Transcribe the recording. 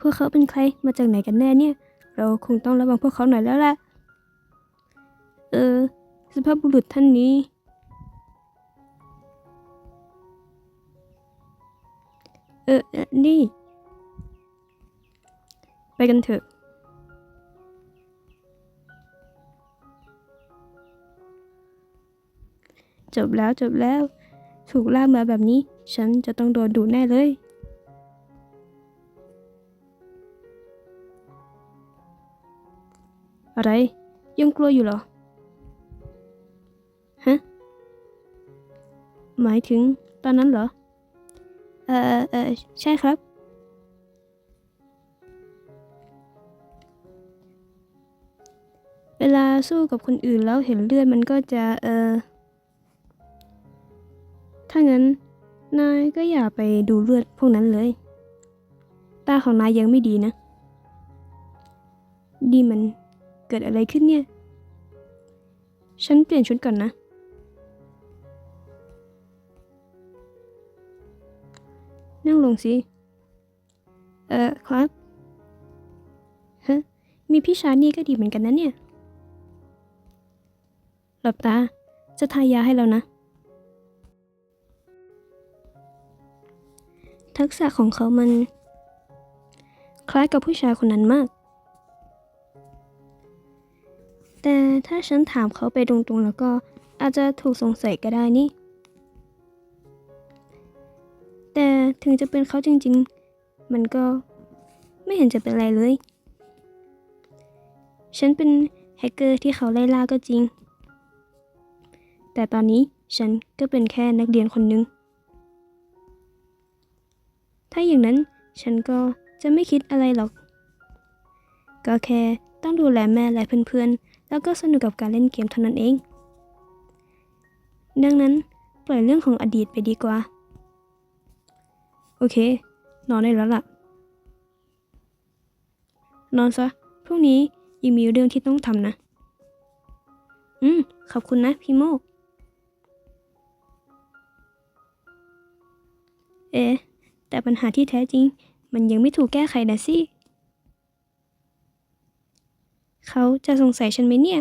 พวกเขาเป็นใครมาจากไหนกันแน่เนี่ย เราคงต้องระวังพวกเขาหน่อยแล้วล่ะ เออ สภาพบุรุษท่านนี้ เออเอ่อนี่ ไปกันเถอะจบแล้วจบแล้ว ถูกลากมาแบบนี้ ฉันจะต้องโดนดูแน่เลย อะไร ยังกลัวอยู่เหรอ ฮะ หมายถึงตอนนั้นเหรอ เออเอ่อเออใช่ครับ เวลาสู้กับคนอื่นแล้วเห็นเลือดมันก็จะ เออ ถ้างั้น นายก็อย่าไปดูเลือดพวกนั้นเลย ตาของนายยังไม่ดีนะ ดีมัน เกิดอะไรขึ้นเนี่ย ฉันเปลี่ยนชุดก่อนนะ นั่งลงสิ เออครับฮะมีพี่ชายนี่ก็ดีเหมือนกันนะเนี่ย หลับตา จะทายาให้แล้วนะ ทักษะของเขามัน คล้ายกับผู้ชายคนนั้นมาก แต่ถ้าฉันถามเขาไปตรงๆแล้วก็อาจจะถูกสงสัยก็ได้นี่ แต่ถึงจะเป็นเขาจริงๆ มันก็ไม่เห็นจะเป็นอะไรเลย ฉันเป็นแฮกเกอร์ที่เขาไล่ล่าก็จริง แต่ตอนนี้ฉันก็เป็นแค่นักเรียนคนหนึ่ง ถ้าอย่างนั้นฉันก็จะไม่คิดอะไรหรอก ก็แค่ต้องดูแลแม่และเพื่อนๆ แล้วก็สนุกกับการเล่นเกมเท่านั้นเอง ดังนั้นปล่อยเรื่องของอดีตไปดีกว่า โอเค นอนได้แล้วล่ะ นอนซะ พรุ่งนี้ยังมีเรื่องที่ต้องทำนะ อืม ขอบคุณนะพี่โมก เอ๊แต่ปัญหาที่แท้จริง มันยังไม่ถูกแก้ไขนะสิ เขาจะสงสัยฉันไหมเนี่ย